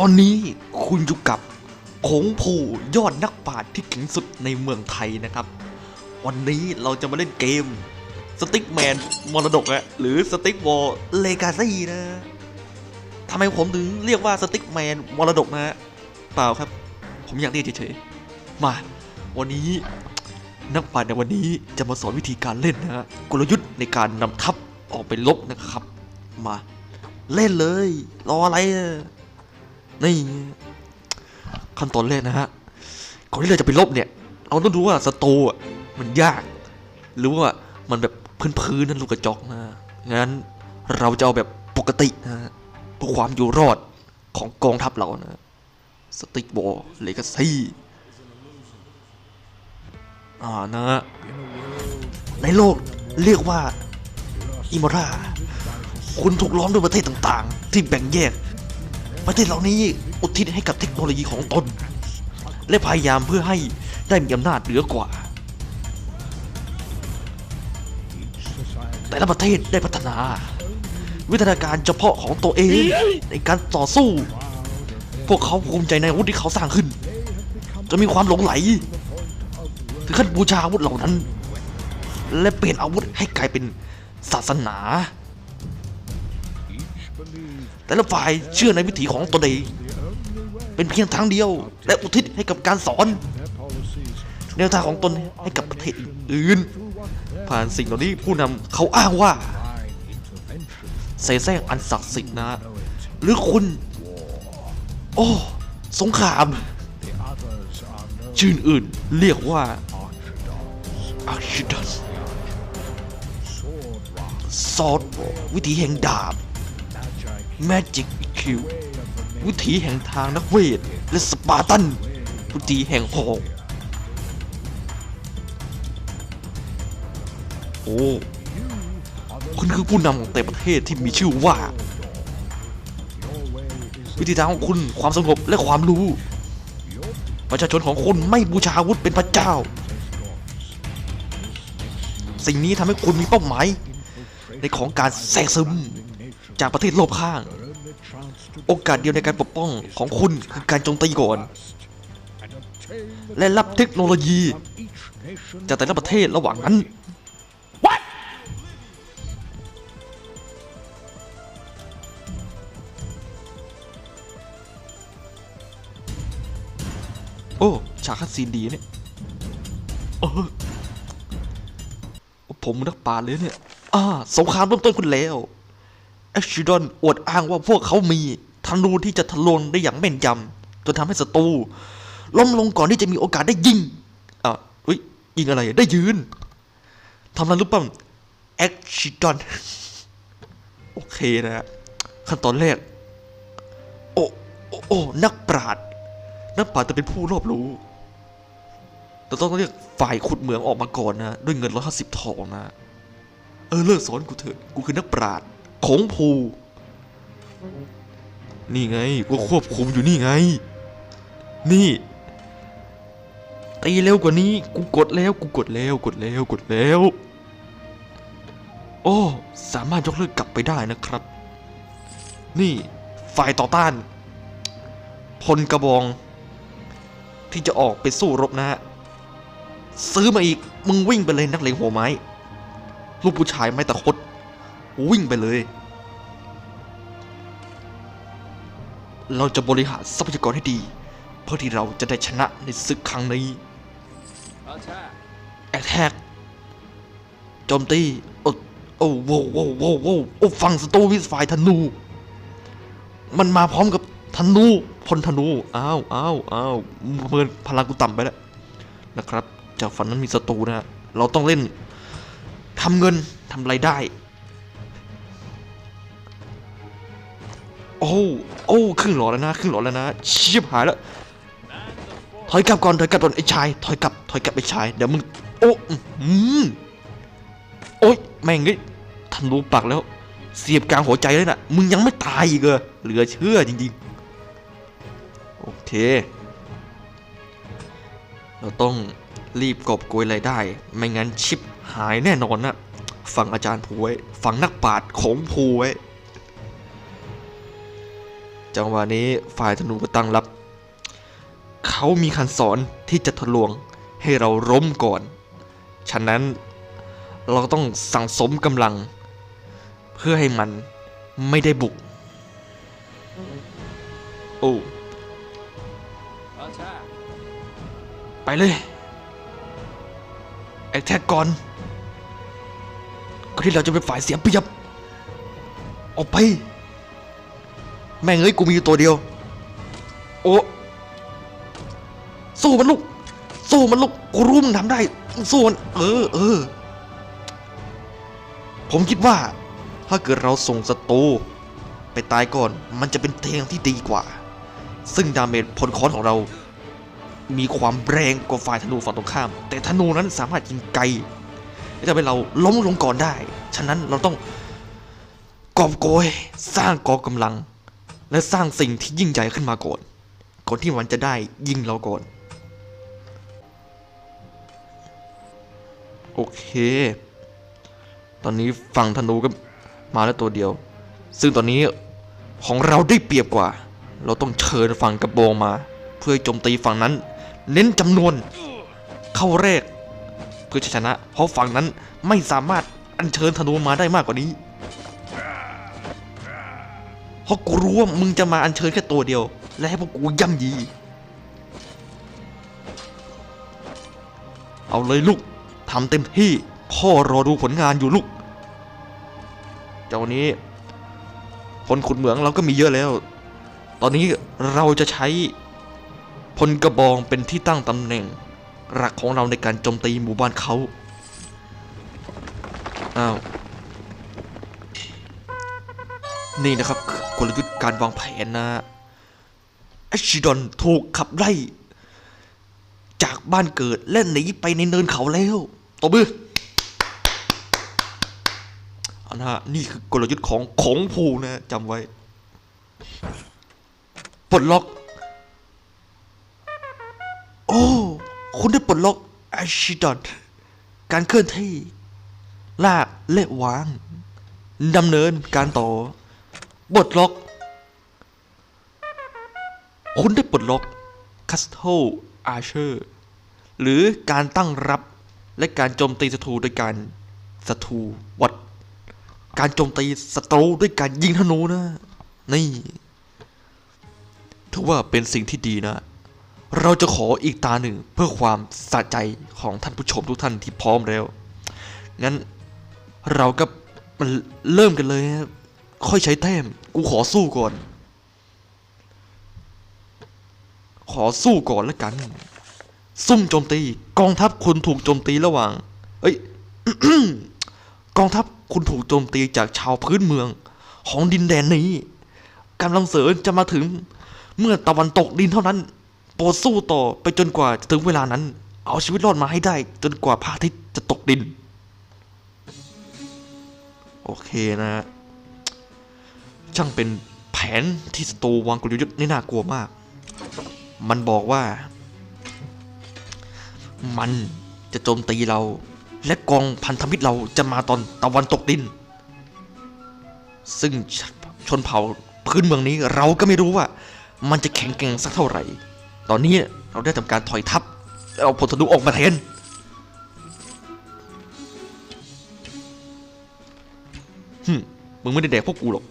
ตอนนี้คุณอยู่กับผงผู้ยอดนักปราชญ์ที่เก่งสุดในเมืองไทยนะครับ วันนี้เราจะมาเล่นเกมสติ๊กแมนมรดกอะหรือสติ๊กวอลเลกาซี่นะทำไมผมถึงเรียกว่าสติ๊กแมนมรดกนะ เปล่าครับ ผมอยากเรียกเฉยๆ มา วันนี้นักปราชญ์ในวันนี้จะมาสอนวิธีการเล่นนะฮะกลยุทธ์ในการนำทัพออกไปลบนะครับ มา เล่นเลย รออะไรอะ นี่ขั้นตอนแรกนะฮะก่อนที่เราจะไปลบเนี่ย เราต้องดูว่าศัตรูอะมันยาก หรือว่ามันแบบพื้นๆนั่นลูกกระจอกนะงั้นเราจะเอาแบบปกตินะฮะเพื่อความอยู่รอดของกองทัพเรานะสติกบอลเลกาซี่อ่านะฮะในโลกเรียกว่าอิมราคุณถูกล้อมด้วยประเทศต่างๆ ที่แบ่งแยก ประเทศเหล่านี้อุทิศให้กับเทคโนโลยีของตน และพยายามเพื่อให้ได้มีอำนาจเหนือกว่า แต่ละประเทศได้พัฒนา วิทยาการเฉพาะของตัวเองในการต่อสู้ พวกเขาภูมิใจในอาวุธที่เขาสร้างขึ้น จะมีความหลงไหลถึงขั้นบูชาอาวุธเหล่านั้น และเปลี่ยนอาวุธให้กลายเป็นศาสนา แต่ละฝ่ายเชื่อในวิถีของตนเอง เป็นเพียงทางเดียว และอุทิศให้กับการสอน แนวทางของตนให้กับประเทศอื่น ผ่านสิ่งเหล่านี้ผู้นำเขาอ้างว่าเสแสร้งอันศักดิ์สิทธิ์นะ หรือคุณ โอ้ สงคราม ชื่ออื่นเรียกว่าอาร์ชิดัสซอดวิธีแห่งดาบ Magic EQ วิธีแห่งทางนักเวท และสปาร์ตันวิธีแห่งหอกโอ้คุณคือผู้นำของแต่ประเทศที่มีชื่อว่า วิธีทางของคุณความสงบและความรู้ ประชาชนของคุณไม่บูชาอาวุธเป็นพระเจ้า สิ่งนี้ทำให้คุณมีเป้าหมาย ในของการแทรกซึม จากประเทศรอบข้าง โอกาสเดียวในการปกป้องของคุณคือการโจมตีก่อน และรับเทคโนโลยี จากแต่ละประเทศระหว่างนั้นโอ้ฉากคัดซีนดีเนี่ยเออผมนักปราชญ์เลยเนี่ย อ่าสงครามเริ่มต้นขึ้นแล้วแอชชิดอนอวดอ้างว่าพวกเขามีธนูที่จะทะลวงได้อย่างแม่นยำจนทำให้ศัตรูล้มลงก่อนที่จะมีโอกาสได้ยิงอ่าอุ้ยยิงอะไรได้ยืนทำอะไรรู้ป่ะแอคชิดอนโอเคนะฮะขั้นตอนแรกโอ้โอ้นักปราชญ์นักปราชญ์จะเป็นผู้รอบรู้แต่ต้องเรียกฝ่ายขุดเหมืองออกมาก่อนนะ ด้วยเงินร้อยห้าสิบทองนะ เออเลิกสอนกูเถอะ กูคือนักปราชญ์ ของภูนี่ไงกูควบคุมอยู่นี่ไง นี่ตีเร็วกว่านี้ กูกดแล้วกูกดแล้วกดแล้วกดแล้ว โอ้ สามารถยกเลิกกลับไปได้นะครับ นี่ฝ่ายต่อต้าน พลกระบอง ที่จะออกไปสู้รบนะฮะซื้อมาอีก มึงวิ่งไปเลยนักเลงหัวไม้ ลูกผู้ชายไม้ตะคด วิ่งไปเลย เราจะบริหารทรัพยากรให้ดี เพื่อที่เราจะได้ชนะในศึกครั้งนี้แอคแทกโจมตีโอ้โอ้โว้โว้โว้โว้โอ้ฟังสโตวิสฝ่ายธนู มันมาพร้อมกับธนูพลธนูอ้าวอ้าวอ้าวเมินพลังกูต่ำไปแล้วนะครับ จากฝั่งนั้นมีศัตรูนะฮะเราต้องเล่นทำเงินทำไรายได้ โอ้โอ้ครึ่งหลอดแล้วนะครึ่งหลอดแล้วนะชิบหายแล้วถอยกลับก่อนถอยกลับก่อนไอ้ชายถอยกลับถอยกลับไอ้ชายเดี๋ยวมึงโอ้อมโอ๊ยแม่งเอ้ยทะลุปักแล้ว เสียบกลางหัวใจเลยน่ะมึงยังไม่ตายอีกเหรอเหลือเชื่อจริงๆโอเค เราต้องรีบกอบโกยรายได้ ไม่งั้นชิปหายแน่นอนนะฟังอาจารย์ผูไว้ฟังนักปราชญ์ของผูไว้ จังหวะนี้ฝ่ายธนูก็ตั้งรับ เขามีคันสอนที่จะทะลวงให้เราล้มก่อน ฉะนั้นเราต้องสั่งสมกำลัง เพื่อให้มันไม่ได้บุก โอ้ไปเลย แอคแท็กก่อนก็ที่เราจะเป็นฝ่ายเสียเปรียบ ออกไป แม่งเอ้ยกูมีอยู่ตัวเดียว โอ้สู้มันลูก สู้มันลูกกูรู้มึงทำได้ สู้มันเออเออ ผมคิดว่า ถ้าเกิดเราส่งศัตรูไปตายก่อน มันจะเป็นเทงที่ดีกว่า ซึ่งดาเมจผลค้อนของเรา มีความแรงกว่าฝ่ายธนูฝั่งตรงข้าม แต่ธนูนั้นสามารถยิงไกลและทำให้เราล้มลงก่อนได้ ฉะนั้นเราต้องกอบโกยสร้างกองกำลัง และสร้างสิ่งที่ยิ่งใหญ่ขึ้นมาก่อนก่อนที่มันจะได้ยิงเราก่อน โอเค ตอนนี้ฝั่งธนูก็มาแล้วตัวเดียว ซึ่งตอนนี้ของเราได้เปรียบกว่า เราต้องเชิญฝั่งกระบองมา เพื่อโจมตีฝั่งนั้น เน้นจำนวน เข้าแรก เพื่อชนะ เพราะฝั่งนั้นไม่สามารถอัญเชิญธนูมาได้มากกว่านี้ เพราะกูรู้ว่ามึงจะมาอัญเชิญแค่ตัวเดียว และให้พวกกูย่ำยี เอาเลยลูกทำเต็มที่ พ่อรอดูผลงานอยู่ลูก เจ้านี้ คนขุดเหมืองเราก็มีเยอะแล้ว ตอนนี้เราจะใช้พลกระบองเป็นที่ตั้งตำแหน่ง หลักของเราในการโจมตีหมู่บ้านเขาอ้าวนี่นะครับ การวางแผนนะแอชิดอนถูกขับไล่ จากบ้านเกิดและหนีไปในเนินเขาแล้วตบมืออานฮะนี่คือกลยุทธ์ของของผูนะจำไว้ปลดล็อก โอ้คุณได้ปลดล็อกแอชิดอนการเคลื่อนที่ ลากและวางดำเนินการต่อปลดล็อก คุณได้ปลดล็อกคัสโ l อาร์เชอร์หรือการตั้งรับและการโจมตีศัตรูด้วยการศัตรูวัด การโจมตีศัตรูด้วยการยิงธนูนะ นี่ถือว่าเป็นสิ่งที่ดีนะ เราจะขออีกตาหนึ่งเพื่อความสะใจของท่านผู้ชมทุกท่านที่พร้อมแล้ว งั้นเราก็มาเริ่มกันเลยค่อยใช้แต้ม กูขอสู้ก่อน ขอสู้ก่อนแล้วกัน ซุ่มโจมตี กองทัพคุณถูกโจมตีระหว่าง เอ้ย กองทัพคุณถูกโจมตีจากชาวพื้นเมือง ของดินแดนนี้กำลังเสริญจะมาถึงเมื่อตะวันตกดินเท่านั้น โปรดสู้ต่อไปจนกว่าจะถึงเวลานั้น เอาชีวิตรอดมาให้ได้ จนกว่าพระอาทิตย์จะตกดิน โอเคนะฮะช่างเป็นแผนที่ศัตรูวางกลยุทธ์นี่น่ากลัวมาก มันบอกว่า มันจะโจมตีเรา และกองพันธมิตรเราจะมาตอนตะวันตกดิน ซึ่งชนเผ่าพื้นเมืองนี้เราก็ไม่รู้ว่า มันจะแข็งแกร่งสักเท่าไหร่ ตอนนี้เราได้ทำการถอยทัพเอาพลธนูออกมาแทนหึมึงไม่ได้แดกพวกกูหรอก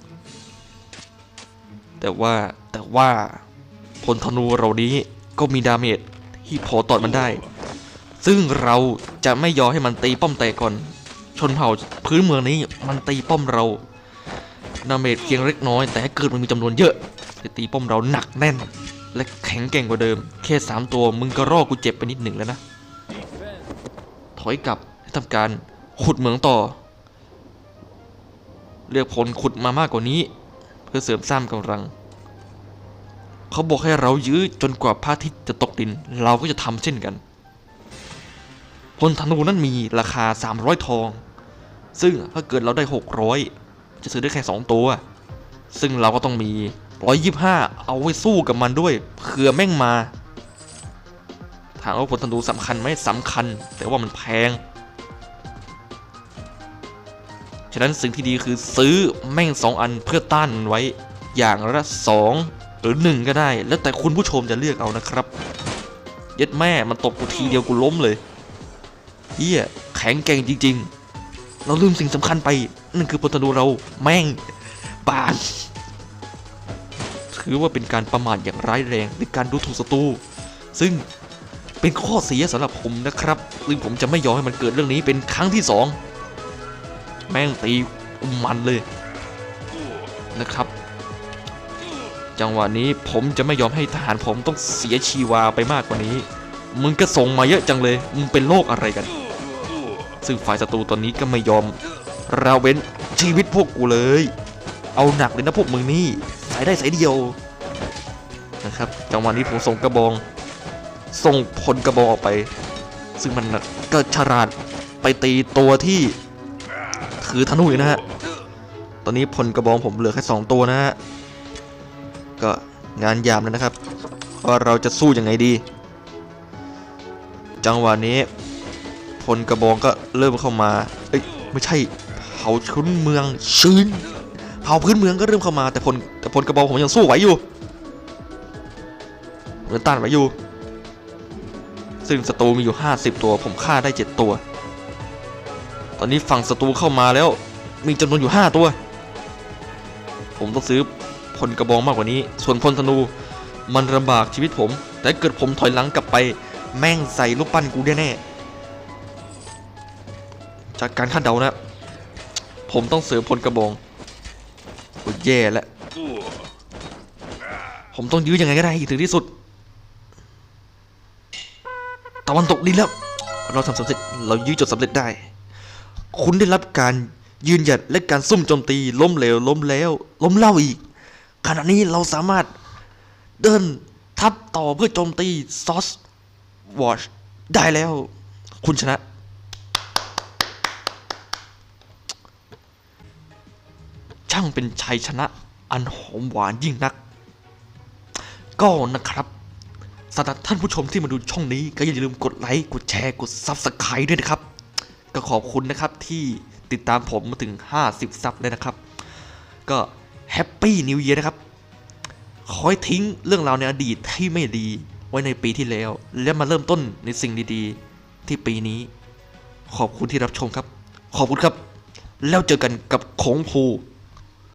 แต่ว่าแต่ว่า ลธนูเรานี้ก็มีดาเมจที่พอตอดมันได้ ซึ่งเราจะไม่ยอมให้มันตีป้อมแตกก่อน ชนเผ่าพื้นเมืองนี้มันตีป้อมเราดาเมจเพียงเล็กน้อย แต่เกิดมันมีจำนวนเยอะจะตีป้อมเราหนักแน่น และแข็งแกร่งกว่าเดิม แค่สามตัวมึงก็รอกูเจ็บไปนิดหนึ่งแล้วนะ ถอยกลับให้ทำการขุดเหมืองต่อเรียกผลขุดมามากกว่านี้ เพื่อเสริมสร้างกำลัง เขาบอกให้เรายื้อจนกว่าพระอาทิตย์จะตกดิน เราก็จะทำเช่นกันพลธนูนั้นมีราคา 300 ทอง ซึ่งถ้าเกิดเราได้ 600 จะซื้อได้แค่ 2 ตัว ซึ่งเราก็ต้องมี 125 เอาไว้สู้กับมันด้วยเผื่อแม่งมาถามว่าพลธนูสำคัญไหมสำคัญ แต่ว่ามันแพง ฉะนั้นสิ่งที่ดีคือซื้อแม่งสองอันเพื่อต้านมันไว้อย่างละสอง หรือหนึ่งก็ได้ แล้วแต่คุณผู้ชมจะเลือกเอานะครับ เย็ดแม่มันตบกูทีเดียวกูล้มเลยเฮียแข็งแกร่งจริง ๆ เราลืมสิ่งสำคัญไป นั่นคือพลธนูเราแม่งปานถือว่าเป็นการประมาทอย่างร้ายแรงในการดูถูกศัตรูซึ่งเป็นข้อเสียสำหรับผมนะครับซึ่งผมจะไม่ยอมให้มันเกิดเรื่องนี้เป็นครั้งที่สองแม่งตีมันเลยนะครับ จังหวะนี้ผมจะไม่ยอมให้ทหารผมต้องเสียชีวาไปมากกว่านี้ มึงก็ส่งมาเยอะจังเลย มึงเป็นโรคอะไรกัน ซึ่งฝ่ายศัตรูตอนนี้ก็ไม่ยอมราเว้นชีวิตพวกกูเลย เอาหนักเลยนะพวกมึงนี่ใส่ได้ใส่เดียวนะครับจังหวะนี้ผมส่งกระบอง ส่งพลกระบองออกไป ซึ่งมันน่ะก็ฉลาดไปตีตัวที่ถือธนูอยู่นะฮะ ตอนนี้พลกระบองผมเหลือแค่สองตัวนะฮะ ก็งานยามแล้วนะครับว่าเราจะสู้ยังไงดี จังหวะนี้พลกระบองก็เริ่มเข้ามาเอ้ยไม่ใช่เผาชุนเมืองชื้นเผาพื้นเมืองก็เริ่มเข้ามา แต่พลแต่พลกระบองผมยังสู้ไหวอยู่เหมือนต้านไหวอยู่ ซึ่งศัตรูมีอยู่ 50 ตัว ผมฆ่าได้ 7 ตัว ตอนนี้ฝั่งศัตรูเข้ามาแล้วมีจำนวนอยู่ 5 ตัว ผมต้องซื้อ พลกระบองมากกว่านี้ ส่วนพลธนูมันลำบากชีวิตผม แต่เกิดผมถอยหลังกลับไป แม่งใส่ลูกปั้นกูแน่ๆจากการคาดเดานะ ผมต้องเสริมพลกระบองโอ้ยแย่แล้วผมต้องยื้อยังไงก็ได้ถึงที่สุด ตะวันตกดินแล้ว เราทำสำเร็จเรายื้อจนสำเร็จได้ คุณได้รับการยืนหยัดและการซุ่มโจมตีล้มเหลวล้มแล้ว ล้มเล่าอีก ขณะนี้เราสามารถเดินทับต่อเพื่อโจมตีซอสวอชได้แล้ว คุณชนะ ช่างเป็นชัยชนะอันหอมหวานยิ่งนัก ก็นะครับสำหรับท่านผู้ชมที่มาดูช่องนี้ ก็อย่าลืมกดไลค์ กดแชร์ กด Subscribe ด้วยนะครับ ก็ขอบคุณนะครับที่ติดตามผมมาถึง 50 ซับเลยนะครับ ก็ แฮปปี้นิวเย r นะครับ ขอให้ทิ้งเรื่องราวในอดีตที่ไม่ดีไว้ในปีที่แล้ว และมาเริ่มต้นในสิ่งดีๆ ที่ปีนี้ ขอบคุณที่รับชมครับ ขอบคุณครับ แล้วเจอกันกับของภู